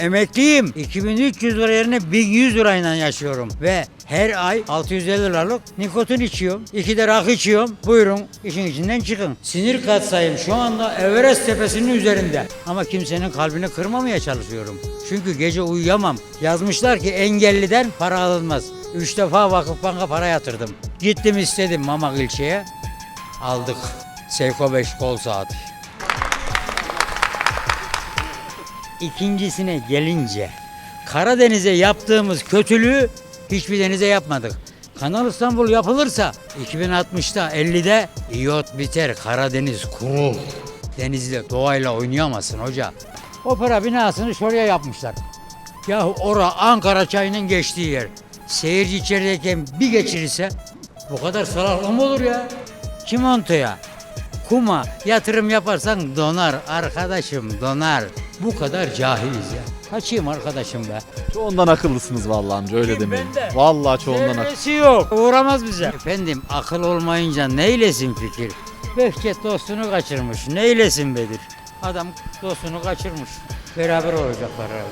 emekliyim. 2300 lira yerine 1100 lirayla yaşıyorum. Ve her ay 650 liralık nikotin içiyorum. İki de rakı içiyorum. Buyurun işin içinden çıkın. Sinir katsayım şu anda Everest tepesinin üzerinde. Ama kimsenin kalbini kırmamaya çalışıyorum. Çünkü gece uyuyamam. Yazmışlar ki engelliden para alınmaz. Üç defa Vakıfbank'a para yatırdım. Gittim istedim Mamak ilçeye. Aldık. Seiko 5 kol saati. İkincisine gelince Karadeniz'e yaptığımız kötülüğü hiçbir denize yapmadık. Kanal İstanbul yapılırsa 2060'ta 50'de iot biter Karadeniz kurur. Denizde doğayla oynayamazsın hoca. Opera binasını şuraya yapmışlar. Yahu ora Ankara çayının geçtiği yer. Seyirci içerideyken bir geçirirse bu kadar salaklık mı olur ya? Çimentoya, kuma yatırım yaparsan donar arkadaşım donar. Bu kadar cahiliz ya. Kaçayım arkadaşım be. Çoğundan akıllısınız vallahi amca öyle demeyin. ben de? Vallahi çoğundan akıllı. Zerresi yok. Uğramaz bize. Efendim akıl olmayınca neylesin fikir? Behçet dostunu kaçırmış. Neylesin Bedir? Adam dostunu kaçırmış. Beraber olacaklar herhalde.